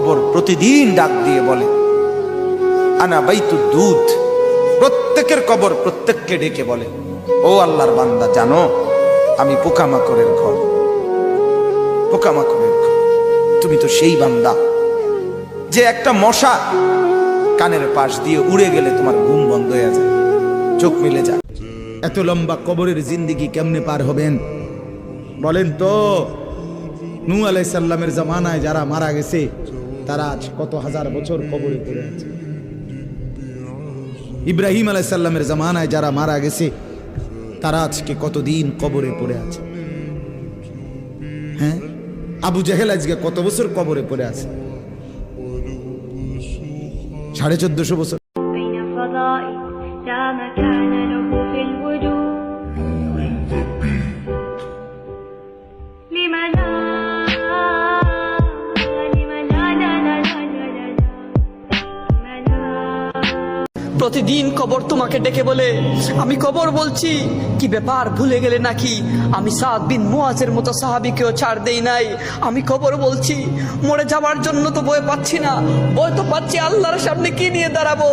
কবর প্রতিদিন ডাক দিয়ে বলে, আনা বাইতু দুধ। প্রত্যেকের কবর প্রত্যেককে ডেকে বলে, ও আল্লাহর বান্দা, জানো, আমি পোকামাকড়ের ঘর। পোকামাকড়ের ঘর। তুমি তো সেই বান্দা যে একটা মশা কানের পাশ দিয়ে উড়ে গেলে তোমার ঘুম বন্ধ হয়ে যায়, চোখ মিলে যায়। এত লম্বা কবরের জিন্দিগি কেমনে পার হবেন? বলেন তো নূ আলাইসাল্লামের জামানায় যারা মারা গেছে তারা আজ কত হাজার বছর কবরে পড়ে আছে। ইব্রাহিম আলাইসাল্লামের জামানায় যারা মারা গেছে তারা আজকে কতদিন কবরে পড়ে আছে? হ্যাঁ? আবু জাহেল আজকে কত বছর কবরে পড়ে আছে? সাড়ে চোদ্দশো বছর। প্রতিদিন কবর তোমাকে ডেকে বলে, আমি কবর বলছি, কি ব্যাপার, ভুলে গেলে নাকি? আমি সাদ বিন মোয়াজের মতো সাহাবিকেও ছাড় দেই নাই। আমি কবর বলছি, মরে যাওয়ার জন্য তো বয়ে পাচ্ছি না। বয় তো পাচ্ছি, আল্লাহর সামনে কি নিয়ে দাঁড়াবো?